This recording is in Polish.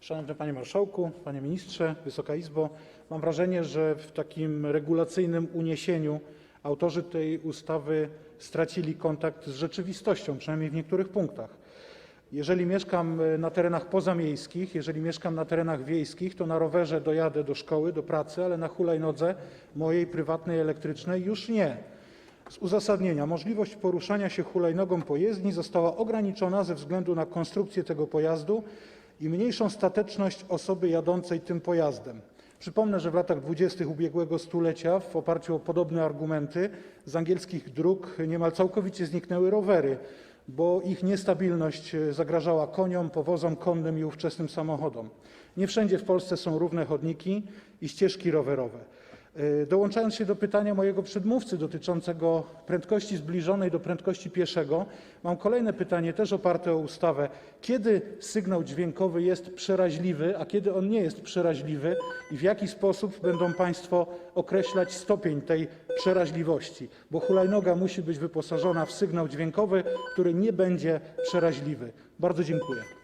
Szanowny Panie Marszałku, Panie Ministrze, Wysoka Izbo! Mam wrażenie, że w takim regulacyjnym uniesieniu autorzy tej ustawy stracili kontakt z rzeczywistością, przynajmniej w niektórych punktach. Jeżeli mieszkam na terenach pozamiejskich, jeżeli mieszkam na terenach wiejskich, to na rowerze dojadę do szkoły, do pracy, ale na hulajnodze mojej prywatnej, elektrycznej już nie. Z uzasadnienia: możliwość poruszania się hulajnogą po jezdni została ograniczona ze względu na konstrukcję tego pojazdu i mniejszą stateczność osoby jadącej tym pojazdem. Przypomnę, że w latach 20. ubiegłego stulecia w oparciu o podobne argumenty z angielskich dróg niemal całkowicie zniknęły rowery, bo ich niestabilność zagrażała koniom, powozom konnym i ówczesnym samochodom. Nie wszędzie w Polsce są równe chodniki i ścieżki rowerowe. Dołączając się do pytania mojego przedmówcy dotyczącego prędkości zbliżonej do prędkości pieszego, mam kolejne pytanie, też oparte o ustawę: Kiedy sygnał dźwiękowy jest przeraźliwy, a kiedy on nie jest przeraźliwy i w jaki sposób będą państwo określać stopień tej przeraźliwości? Bo hulajnoga musi być wyposażona w sygnał dźwiękowy, który nie będzie przeraźliwy. Bardzo dziękuję.